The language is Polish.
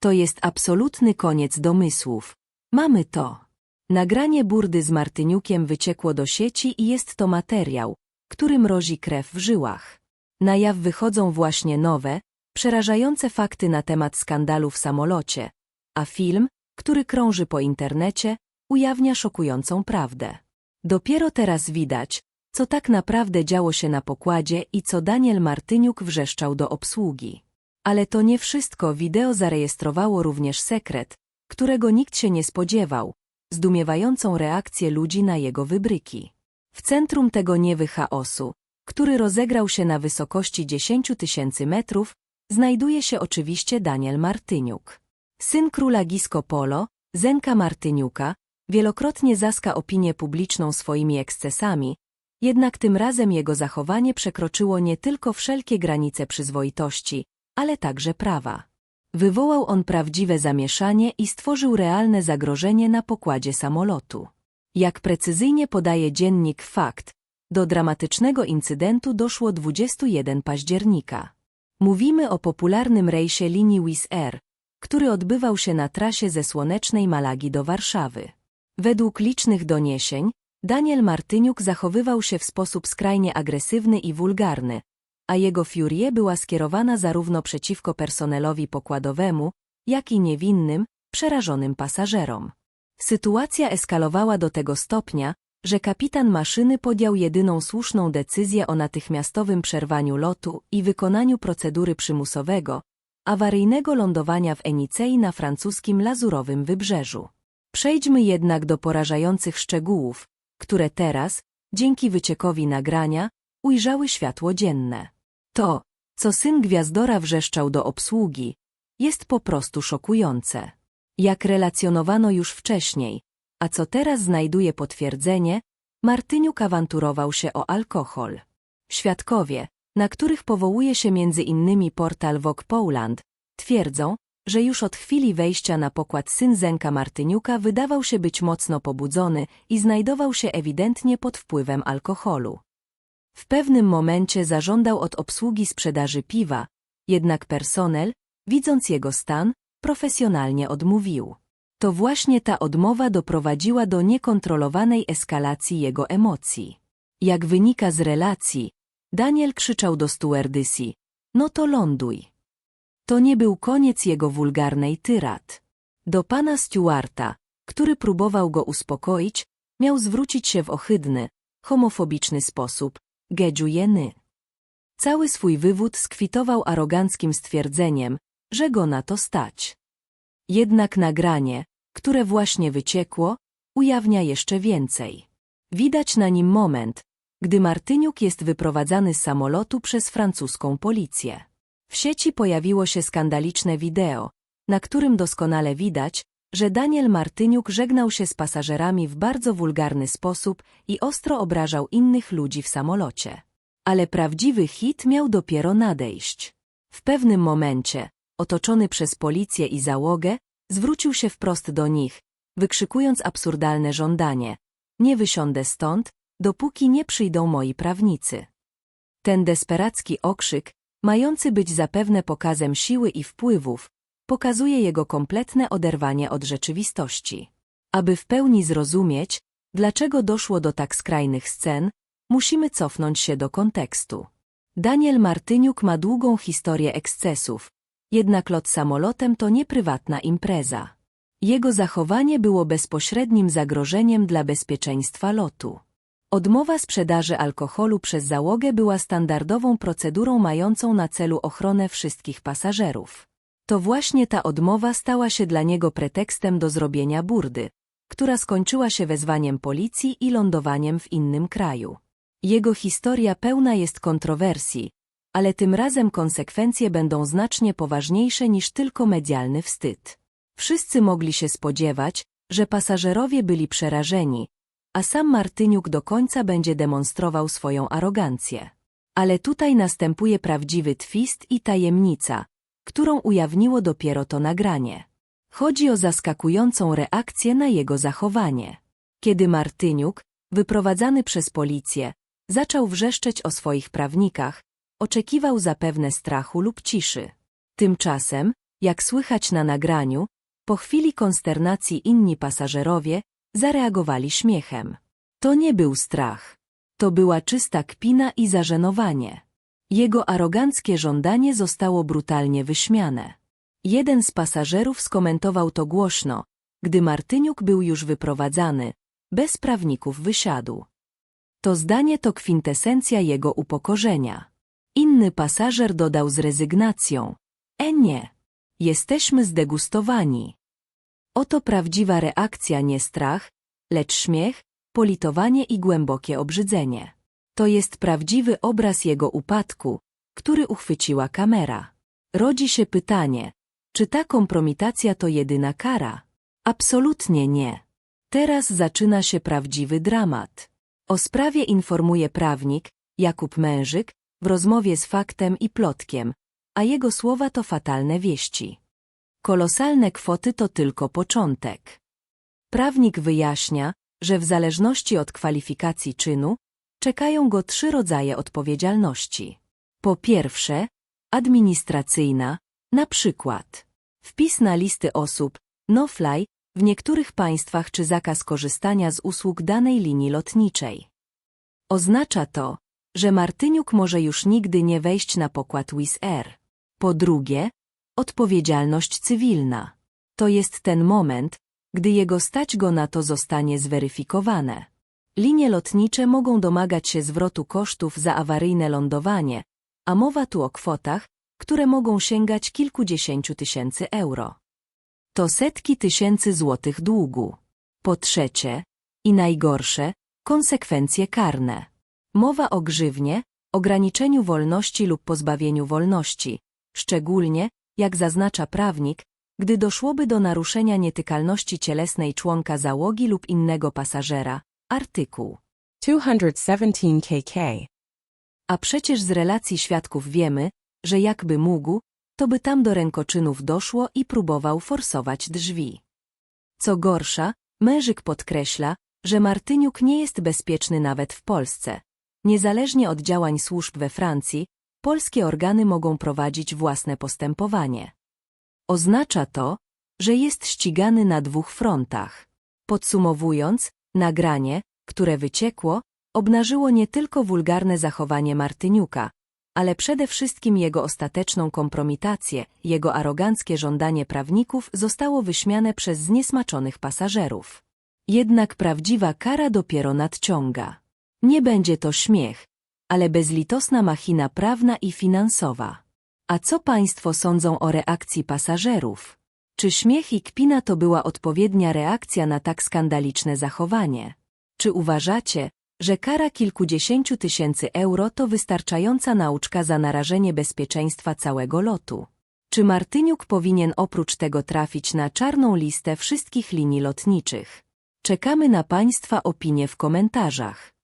To jest absolutny koniec domysłów. Mamy to. Nagranie burdy z Martyniukiem wyciekło do sieci i jest to materiał, który mrozi krew w żyłach. Na jaw wychodzą właśnie nowe, przerażające fakty na temat skandalu w samolocie, a film, który krąży po internecie, ujawnia szokującą prawdę. Dopiero teraz widać, co tak naprawdę działo się na pokładzie i co Daniel Martyniuk wrzeszczał do obsługi. Ale to nie wszystko, wideo zarejestrowało również sekret, którego nikt się nie spodziewał, zdumiewającą reakcję ludzi na jego wybryki. W centrum tego niewy chaosu, który rozegrał się na wysokości 10 tysięcy metrów, znajduje się oczywiście Daniel Martyniuk. Syn króla Gisco Polo, Zenka Martyniuka, wielokrotnie zaska opinię publiczną swoimi ekscesami, jednak tym razem jego zachowanie przekroczyło nie tylko wszelkie granice przyzwoitości, ale także prawa. Wywołał on prawdziwe zamieszanie i stworzył realne zagrożenie na pokładzie samolotu. Jak precyzyjnie podaje dziennik Fakt, do dramatycznego incydentu doszło 21 października. Mówimy o popularnym rejsie linii Wizz Air, który odbywał się na trasie ze słonecznej Malagi do Warszawy. Według licznych doniesień, Daniel Martyniuk zachowywał się w sposób skrajnie agresywny i wulgarny, a jego furie była skierowana zarówno przeciwko personelowi pokładowemu, jak i niewinnym, przerażonym pasażerom. Sytuacja eskalowała do tego stopnia, że kapitan maszyny podjął jedyną słuszną decyzję o natychmiastowym przerwaniu lotu i wykonaniu procedury przymusowego, awaryjnego lądowania w Enicei na francuskim lazurowym wybrzeżu. Przejdźmy jednak do porażających szczegółów, które teraz, dzięki wyciekowi nagrania, ujrzały światło dzienne. To, co syn Gwiazdora wrzeszczał do obsługi, jest po prostu szokujące. Jak relacjonowano już wcześniej, a co teraz znajduje potwierdzenie, Martyniuk awanturował się o alkohol. Świadkowie, na których powołuje się innymi portal Vogue Poland, twierdzą, że już od chwili wejścia na pokład syn Zenka Martyniuka wydawał się być mocno pobudzony i znajdował się ewidentnie pod wpływem alkoholu. W pewnym momencie zażądał od obsługi sprzedaży piwa, jednak personel, widząc jego stan, profesjonalnie odmówił. To właśnie ta odmowa doprowadziła do niekontrolowanej eskalacji jego emocji. Jak wynika z relacji, Daniel krzyczał do stewardysy, no to ląduj. To nie był koniec jego wulgarnej tyrad. Do pana Stewarta, który próbował go uspokoić, miał zwrócić się w ohydny, homofobiczny sposób, gedziujeny. Cały swój wywód skwitował aroganckim stwierdzeniem, że go na to stać. Jednak nagranie, które właśnie wyciekło, ujawnia jeszcze więcej. Widać na nim moment, gdy Martyniuk jest wyprowadzany z samolotu przez francuską policję. W sieci pojawiło się skandaliczne wideo, na którym doskonale widać, że Daniel Martyniuk żegnał się z pasażerami w bardzo wulgarny sposób i ostro obrażał innych ludzi w samolocie. Ale prawdziwy hit miał dopiero nadejść. W pewnym momencie, otoczony przez policję i załogę, zwrócił się wprost do nich, wykrzykując absurdalne żądanie. Nie wysiądę stąd, dopóki nie przyjdą moi prawnicy. Ten desperacki okrzyk, mający być zapewne pokazem siły i wpływów, pokazuje jego kompletne oderwanie od rzeczywistości. Aby w pełni zrozumieć, dlaczego doszło do tak skrajnych scen, musimy cofnąć się do kontekstu. Daniel Martyniuk ma długą historię ekscesów, jednak lot samolotem to nie prywatna impreza. Jego zachowanie było bezpośrednim zagrożeniem dla bezpieczeństwa lotu. Odmowa sprzedaży alkoholu przez załogę była standardową procedurą mającą na celu ochronę wszystkich pasażerów. To właśnie ta odmowa stała się dla niego pretekstem do zrobienia burdy, która skończyła się wezwaniem policji i lądowaniem w innym kraju. Jego historia pełna jest kontrowersji, ale tym razem konsekwencje będą znacznie poważniejsze niż tylko medialny wstyd. Wszyscy mogli się spodziewać, że pasażerowie byli przerażeni, a sam Martyniuk do końca będzie demonstrował swoją arogancję. Ale tutaj następuje prawdziwy twist i tajemnica, którą ujawniło dopiero to nagranie. Chodzi o zaskakującą reakcję na jego zachowanie. Kiedy Martyniuk, wyprowadzany przez policję, zaczął wrzeszczeć o swoich prawnikach, oczekiwał zapewne strachu lub ciszy. Tymczasem, Jak słychać na nagraniu, po chwili konsternacji inni pasażerowie zareagowali śmiechem. To nie był strach. To była czysta kpina i zażenowanie. Jego aroganckie żądanie zostało brutalnie wyśmiane. Jeden z pasażerów skomentował to głośno, gdy Martyniuk był już wyprowadzany, bez prawników wysiadł. To zdanie to kwintesencja jego upokorzenia. Inny pasażer dodał z rezygnacją. E nie. Jesteśmy zdegustowani. Oto prawdziwa reakcja nie strach, lecz śmiech, politowanie i głębokie obrzydzenie. To jest prawdziwy obraz jego upadku, który uchwyciła kamera. Rodzi się pytanie, czy ta kompromitacja to jedyna kara? Absolutnie nie. Teraz zaczyna się prawdziwy dramat. O sprawie informuje prawnik, Jakub Mężyk, w rozmowie z faktem i plotkiem, a jego słowa to fatalne wieści. Kolosalne kwoty to tylko początek. Prawnik wyjaśnia, że w zależności od kwalifikacji czynu, czekają go trzy rodzaje odpowiedzialności. Po pierwsze, administracyjna, na przykład wpis na listy osób, no-fly, w niektórych państwach czy zakaz korzystania z usług danej linii lotniczej. Oznacza to, że Martyniuk może już nigdy nie wejść na pokład Wizz Air. Po drugie, odpowiedzialność cywilna. To jest ten moment, gdy jego stać go na to zostanie zweryfikowane. Linie lotnicze mogą domagać się zwrotu kosztów za awaryjne lądowanie, a mowa tu o kwotach, które mogą sięgać kilkudziesięciu tysięcy euro. To setki tysięcy złotych długu. Po trzecie, i najgorsze, konsekwencje karne. Mowa o grzywnie, ograniczeniu wolności lub pozbawieniu wolności, szczególnie, jak zaznacza prawnik, gdy doszłoby do naruszenia nietykalności cielesnej członka załogi lub innego pasażera, artykuł. 217 KK. A przecież z relacji świadków wiemy, że jakby mógł, to by tam do rękoczynów doszło i próbował forsować drzwi. Co gorsza, Mężyk podkreśla, że Martyniuk nie jest bezpieczny nawet w Polsce. Niezależnie od działań służb we Francji, polskie organy mogą prowadzić własne postępowanie. Oznacza to, że jest ścigany na dwóch frontach. Podsumowując, nagranie, które wyciekło, obnażyło nie tylko wulgarne zachowanie Martyniuka, ale przede wszystkim jego ostateczną kompromitację, jego aroganckie żądanie prawników zostało wyśmiane przez zniesmaczonych pasażerów. Jednak prawdziwa kara dopiero nadciąga. Nie będzie to śmiech, ale bezlitosna machina prawna i finansowa. A co państwo sądzą o reakcji pasażerów? Czy śmiech i kpina to była odpowiednia reakcja na tak skandaliczne zachowanie? Czy uważacie, że kara kilkudziesięciu tysięcy euro to wystarczająca nauczka za narażenie bezpieczeństwa całego lotu? Czy Martyniuk powinien oprócz tego trafić na czarną listę wszystkich linii lotniczych? Czekamy na Państwa opinie w komentarzach.